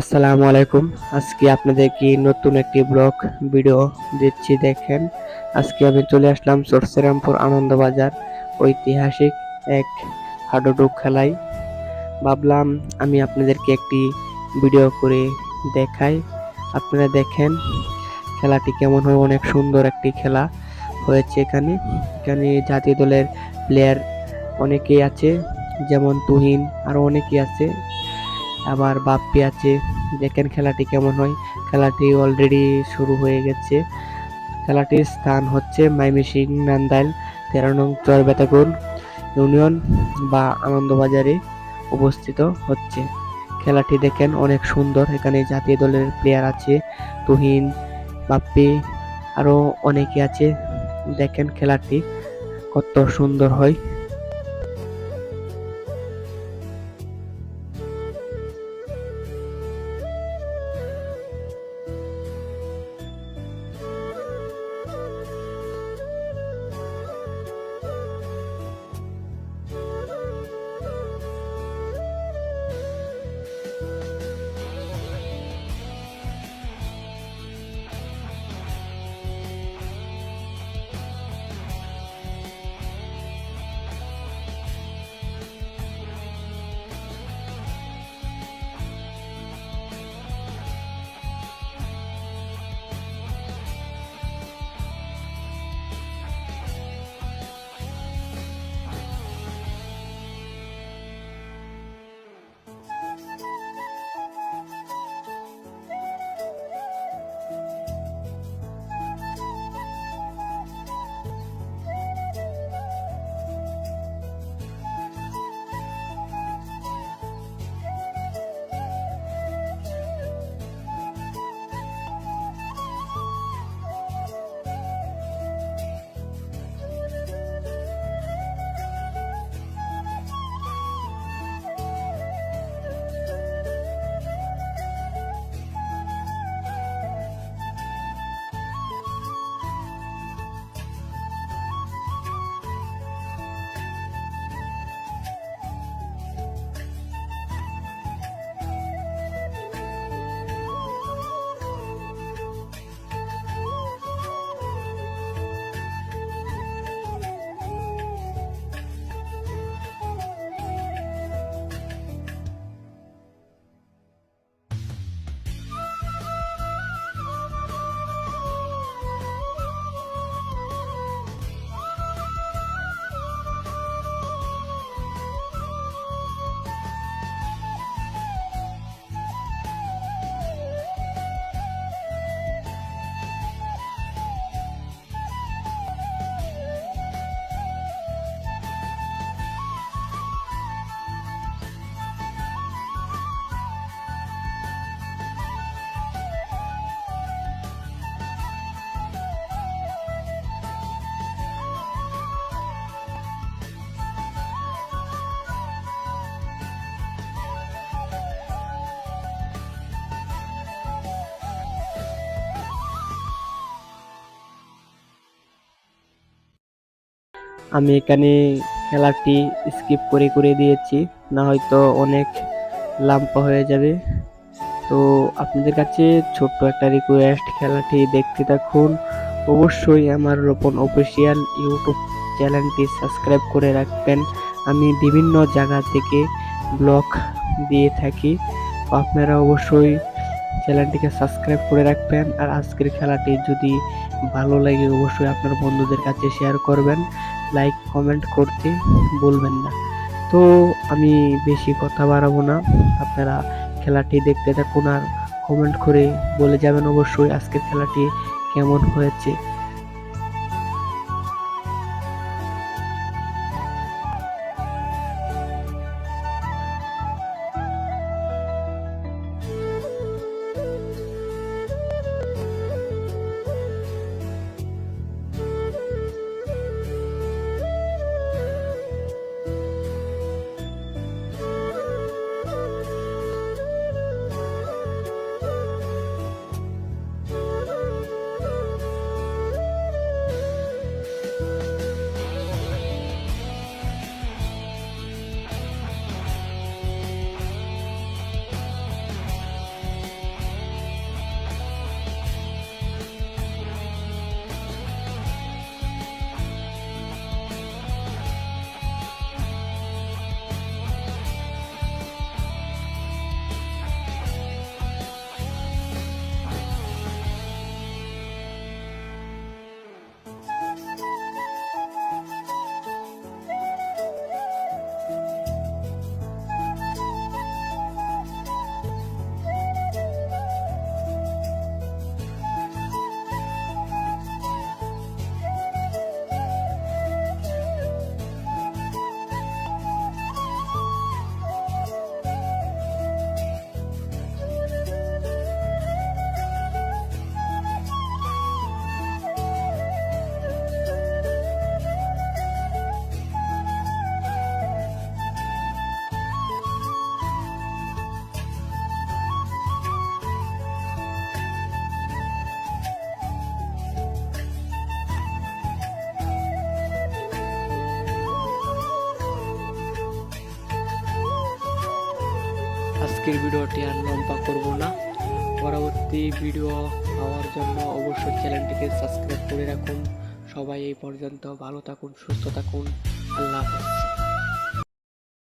আসসালামু আলাইকুম। আজকে আপনাদেরকে নতুন একটি ব্লগ ভিডিও দিচ্ছি দেখেন। আজকে আমি চলে আসলাম চরসেরামপুর আনন্দবাজার ঐতিহাসিক এক হাডুডু খেলায়। ভাবলাম আমি আপনাদেরকে একটি ভিডিও করে দেখাই। আপনারা দেখেন, খেলাটি কেমন হয়, অনেক সুন্দর একটি খেলা হয়েছে এখানে। এখানে জাতীয় দলের প্লেয়ার অনেকেই আছে, যেমন তুহিন আরও অনেকেই আছে। আবার বাপ্পি আছে দেখেন খেলাটি কেমন হয়। খেলাটি অলরেডি শুরু হয়ে গেছে। খেলাটির স্থান হচ্ছে মাইমিসিং নান্দাইল, তেরো নং চরবেতাগুন ইউনিয়ন বা আনন্দবাজারে অবস্থিত হচ্ছে। খেলাটি দেখেন অনেক সুন্দর। এখানে জাতীয় দলের প্লেয়ার আছে, তুহিন, বাপ্পি আরও অনেকে আছে। দেখেন খেলাটি কত সুন্দর হয়। আমি এখানে খেলাটি স্কিপ করে করে দিয়েছি। না হয়তো অনেক লাম্পা হয়ে যাবে। তো আপনাদের কাছে ছোট্ট একটা রিকোয়েস্ট খেলাটি দেখতে থাকুন। অবশ্যই আমার রোপণ অফিসিয়াল ইউটিউব চ্যানেলটি সাবস্ক্রাইব করে রাখবেন। আমি বিভিন্ন জায়গা থেকে ব্লগ দিয়ে থাকি। আপনারা অবশ্যই চ্যানেলটিকে সাবস্ক্রাইব করে রাখবেন। আর আজকের খেলাটি যদি ভালো লাগে, অবশ্যই আপনার বন্ধুদের কাছে শেয়ার করবেন। লাইক কমেন্ট করতে বলবেন না। তো আমি বেশি কথা বাড়াবো না। আপনারা খেলাটি দেখতে থাকুন আর কমেন্ট করে বলে যাবেন অবশ্যই আজকের খেলাটি কেমন হয়েছে। আজকের ভিডিওটি আর লম্বা করব না। পরবর্তী ভিডিও পাওয়ার জন্য অবশ্যই চ্যানেলটিকে সাবস্ক্রাইব করে রাখুন। সবাই এই পর্যন্ত ভালো থাকুন, সুস্থ থাকুন। আল্লাহ হাফেজ।